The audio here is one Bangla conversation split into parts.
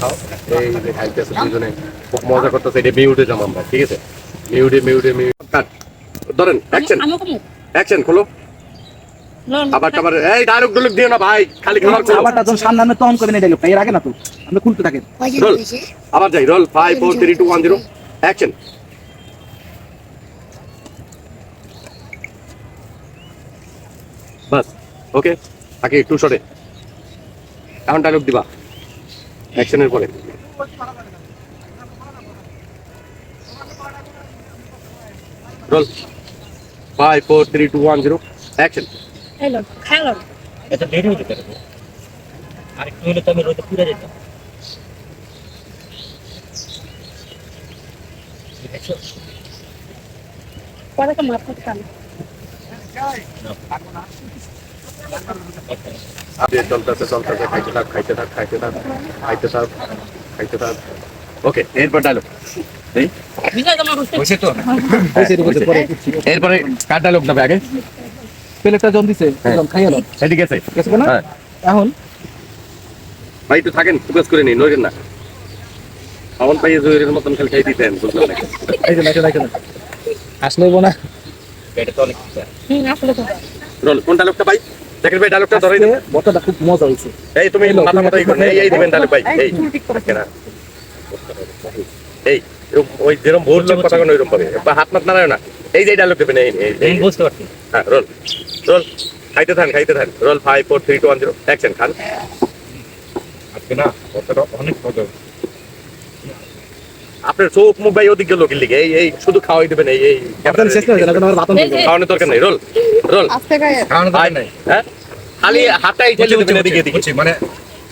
খাও এই যে খাইতেছে দুজনে খুব মজা করতেছে এটা মিউটে আমরা ঠিক আছে? মিউটে মিউটে মিউট কাট। ধরেন অ্যাকশন অ্যাকশন খোলো। আবার টাবার এই ডায়লগ ডুলুক দিও না ভাই খালি খাবার খোলো আবারটা যখন সামনে আনবে তখন করবেন এই ডায়লগটা এর আগে না তো? আপনি খুলতে থাকেন রোল। আবার যাই roll five four three two one zero action বাস ওকে আগে একটু সরে। এখন ডায়লগ দিবা। অ্যাকশনের পরে। Roll. Five four three two one zero action hello hello এটা দেরি যেতে পারে। আর একটু হলে তো আমি রোদে পুড়ে যেতাম? পরে তো মাথা কাম আপনি চলতেছে চলতেছে খাইতে থাক খাইতে থাক খাইতে থাক খাইতে থাক খাইতে থাক। ওকে এরপর ডায়লগ কার ডায়লগ দেবে আগে? প্লেটটা জন দিছে হ্যাঁ। গেছে না হ্যাঁ। এখন? ভাই একটু থাকেন ফোকাস করে নিন নইরেন না। পাবন পাইয়ে জয়ের মতন খেল খাই দিতেন বুঝলাম না এই যে নাইছে নাইছে আসলে না পেটে তো। অনেক রোল কোন ডায়লগটা ভাই? দেখেন ভাই ডায়লগটা ধরে আজকে বটাটা খুব মজা হয়েছে। এই তুমি মাথা মাথা ই এই এই দিবেন ডায়লগ ভাই। এই এই ওই যেরকম ভুল লোক কথা কোন ওইরকম পাবে। বা হাত মাত নাড়ায় না। এই যে ডায়লগ দেবেন এই এই এই। বুঝতে পারছি। হ্যাঁ রোল। রোল খাইতে থান খাইতে থান। Roll five four three two one zero action খান। আজকে না কতটা অনেক মজা আপনার চোখ মুখ ভাই ওদিকে লোকের লিগে এই এই শুধু খাওয়াই দেবেন এই এই আপনার শেষ হয়ে গেল আমার বাতন এই খাওয়ানোর দরকার নেই রোল রোল। আস্তে গায়ে খাওয়ানো ভাই নাই। হ্যাঁ? খালি হাতটাই ঠেলে দেবেন এদিকে এদিকে। মানে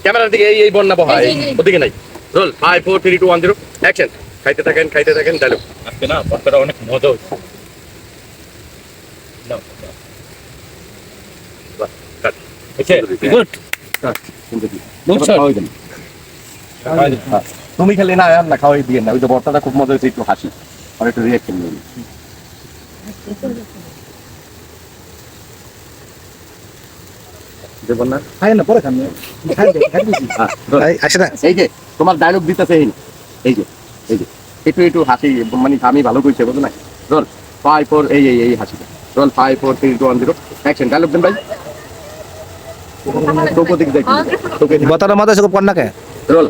ক্যামেরার দিকে এই এই বন্যা বহা এই যে, এই এই যে। ওদিকে নাই। Roll five four three two one zero action খাইতে থাকেন খাইতে থাকেন ডায়লগ আজকে না কতটা অনেক মজা হচ্ছে নাও, নাও। কাট তুমি খেলে না আর না খাওয়াই দিয়ে না ওই যে বর্তাটা খুব মজা হয়েছে একটু হাসি। আর একটু রিয়াকশন নিন দেবন না? খাই না পরে খান খাই দে, খাই দিছি হ্যাঁ, রোল। আসে না। এই যে তোমার ডায়লগ দিতেছে এই। এই যে এই যে একটু একটু হাসি মানে আমি ভালো কইছে বুঝো না রোল ফাইভ ফোর এই এই এই হাসি roll five four three two one zero action dialogue দেন ভাই। তোকে দেখি। তোকে বটার মধ্যে সব পড়না কে? রোল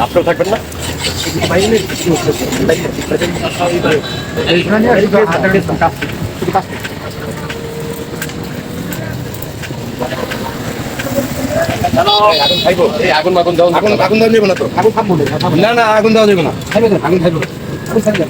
আপনার থাকবেন না আগুন মাগুন দাও আগুন আগুন দাও যাবে না তো আগুন খাব না না আগুন দাও যাবে না খাইবে না আগুন খাইবে আগুন খাইবে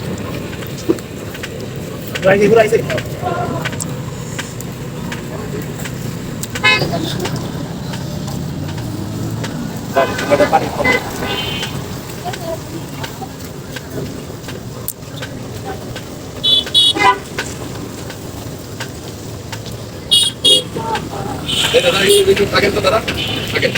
রাইছে রাইছে থাকেন তো দাদা থাকেন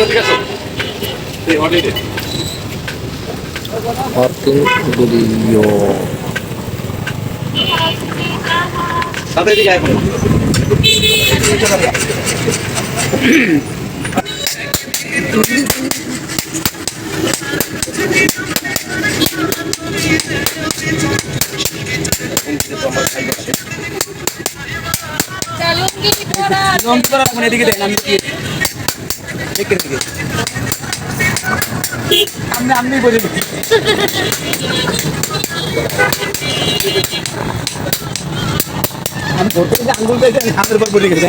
আছে এই অডিটে দিকে নম করা মানে এদিকে দেন আমি কি দিকে। আমি আমি বলি আমি আঙ্গুল দিয়ে আমি হাতের উপর বলে গেছে